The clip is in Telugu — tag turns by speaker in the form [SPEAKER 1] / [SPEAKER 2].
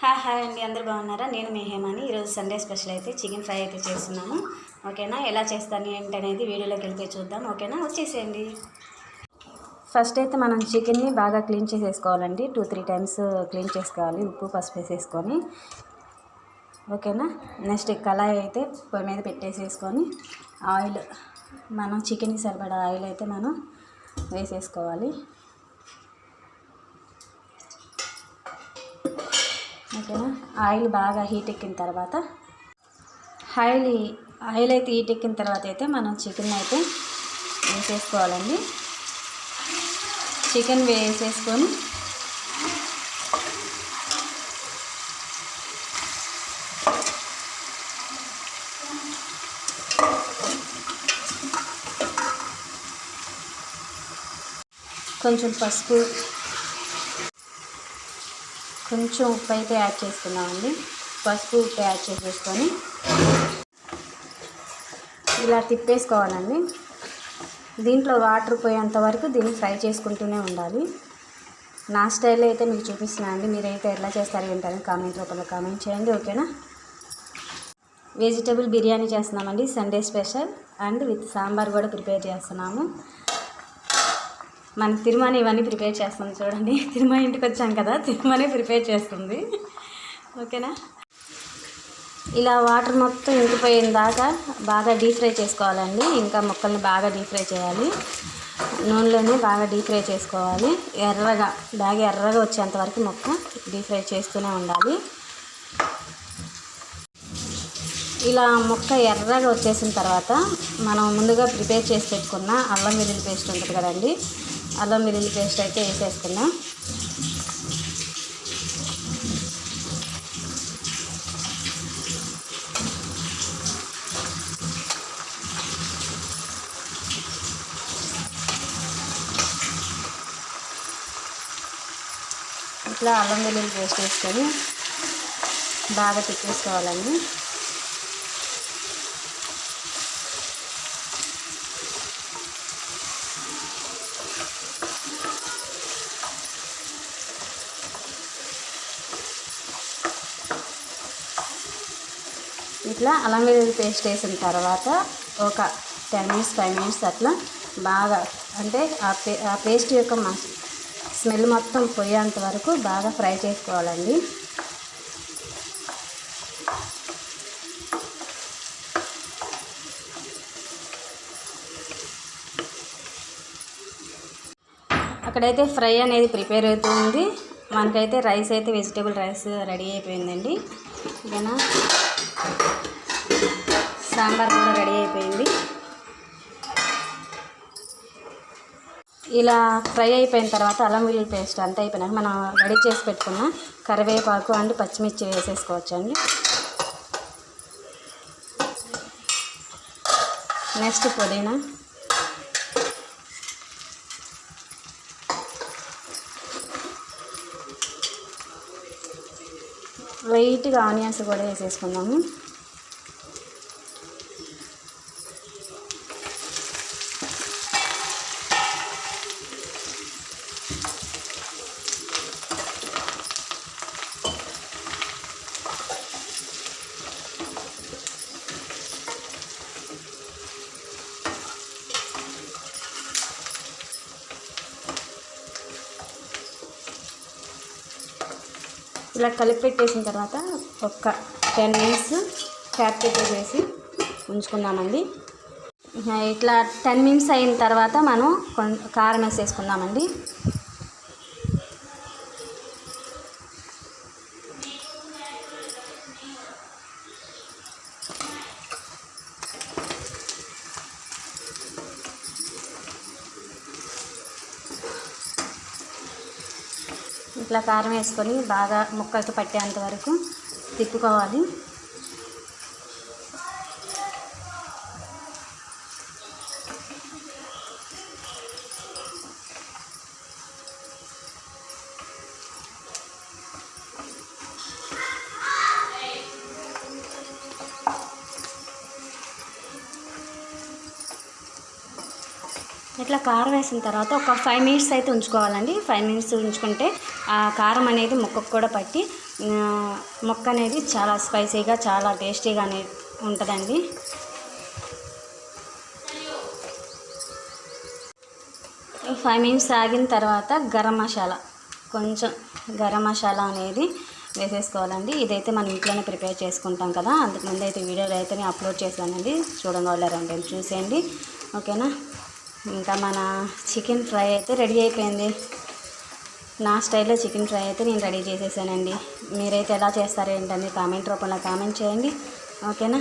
[SPEAKER 1] హాయ్ హాయ్ అండి. అందరు బాగున్నారా? నేను మీ హేమాని. ఈరోజు సండే స్పెషల్ అయితే చికెన్ ఫ్రై అయితే చేస్తున్నాను ఓకేనా? ఎలా చేస్తాను ఏంటి అనేది వీడియోలోకి వెళ్తే చూద్దాం. ఓకేనా? వచ్చేసేయండి. ఫస్ట్ అయితే మనం చికెన్ని బాగా క్లీన్ చేసేసుకోవాలండి. టూ త్రీ టైమ్స్ క్లీన్ చేసుకోవాలి. ఉప్పు పసుపు వేసేసుకొని. ఓకేనా? నెక్స్ట్ కళాయి అయితే పొయ్యి మీద పెట్టేసేసుకొని ఆయిల్ మనం చికెన్కి సరిపడా ఆయిల్ అయితే మనం వేసేసుకోవాలి. ఓకేనా? ఆయిల్ బాగా హీట్ ఎక్కిన తర్వాత ఆయిల్ ఆయిల్ అయితే హీట్ ఎక్కిన తర్వాత అయితే మనం చికెన్ అయితే వేసేసుకోవాలండి. చికెన్ వేసేసుకొని కొంచెం పసుపు కొంచెం ఉప్పు అయితే యాడ్ చేసుకున్నామండి పసుపు ఉప్పు యాడ్ చేసేసుకొని ఇలా తిప్పేసుకోవాలండి. దీంట్లో వాటర్ పోయేంత వరకు దీన్ని ఫ్రై చేసుకుంటూనే ఉండాలి. నా స్టైల్లో అయితే మీకు చూపిస్తున్నా అండి. మీరైతే ఎట్లా చేస్తారు ఏంటని కామెంట్ రూపంలో కామెంట్ చేయండి ఓకేనా? వెజిటేబుల్ బిర్యానీ చేస్తున్నామండి Sunday special. And with sambar కూడా ప్రిపేర్ చేస్తున్నాము. మన తిరుమని ఇవన్నీ ప్రిపేర్ చేస్తుంది చూడండి. తిరుమల ఇంటికి వచ్చాం కదా తిరుమనే ప్రిపేర్ చేస్తుంది. ఓకేనా? ఇలా వాటర్ మొత్తం ఇంకిపోయిన దాకా బాగా డీప్ ఫ్రై చేసుకోవాలండి. ఇంకా ముక్కల్ని బాగా డీప్ ఫ్రై చేయాలి. నూనెలోనే బాగా డీప్ ఫ్రై చేసుకోవాలి. ఎర్రగా బాగా ఎర్రగా వచ్చేంత వరకు మొక్క డీప్ ఫ్రై చేస్తూనే ఉండాలి. ఇలా మొక్క ఎర్రగా వచ్చేసిన తర్వాత మనం ముందుగా ప్రిపేర్ చేసి పెట్టుకున్న అల్లం వెల్లుల్లి పేస్ట్ ఉంటుంది కదండి. అల్లం వెల్లుల్లి పేస్ట్ అయితే వేసేసుకుందాం ఇట్లా అల్లం వెల్లుల్లి పేస్ట్ వేసుకొని బాగా తిప్పేసుకోవాలండి. ఇట్లా అల్లం వెల్లుల్లి పేస్ట్ వేసిన తర్వాత ఒక టెన్ మినిట్స్ ఫైవ్ మినిట్స్ అట్లా బాగా అంటే ఆ పే ఆ పేస్ట్ యొక్క స్మెల్ మొత్తం పోయేంత వరకు బాగా ఫ్రై చేసుకోవాలండి. అక్కడైతే ఫ్రై అనేది ప్రిపేర్ అవుతుంది మనకైతే రైస్ అయితే వెజిటేబుల్ రైస్ రెడీ అయిపోయిందండి. ఓకేనా సాంబార్ కూడా రెడీ అయిపోయింది. ఇలా ఫ్రై అయిపోయిన తర్వాత అల్లం వెల్లుల్లి పేస్ట్ అంతా అయిపోయినాక మనం రెడీ చేసి పెట్టుకున్న కరివేపాకు అండ్ పచ్చిమిర్చి వేసేసుకోవచ్చండి. నెక్స్ట్ పుదీనా. వెయిట్గా ఆనియన్స్ కూడా వేసేసుకుందాము. ఇలా కలిపి పెట్టేసిన తర్వాత ఒక టెన్ మినిట్స్ క్యాప్ పెట్టేసేసి ఉంచుకుందామండి. ఇట్లా టెన్ మినిట్స్ అయిన తర్వాత మనం కారం వేసేసుకుందామండి. ఇట్లా కారం వేసుకొని బాగా ముక్కకి పట్టేంత వరకు తిప్పుకోవాలి. ఇట్లా కారం వేసిన తర్వాత ఒక ఫైవ్ మినిట్స్ అయితే ఉంచుకోవాలండి. ఫైవ్ మినిట్స్ ఉంచుకుంటే ఆ కారం అనేది మొక్కకు కూడా పట్టి మొక్క అనేది చాలా స్పైసీగా చాలా టేస్టీగా ఉంటుందండి. ఫైవ్ మినిట్స్ ఆగిన తర్వాత గరం మసాలా కొంచెం గరం మసాలా అనేది వేసేసుకోవాలండి. ఇదైతే మనం ఇంట్లోనే ప్రిపేర్ చేసుకుంటాం కదా అంతకుముందు అయితే వీడియోలు అయితే అప్లోడ్ చేశానండి. చూడగలరండి చూసేయండి. ఓకేనా? ఇంకా మన చికెన్ ఫ్రై అయితే రెడీ అయిపోయింది. నా స్టైల్లో చికెన్ ఫ్రై అయితే నేను రెడీ చేసేసానండి. మీరైతే ఎలా చేస్తారు ఏంటని కామెంట్ రూపంలో కామెంట్ చేయండి. ఓకేనా?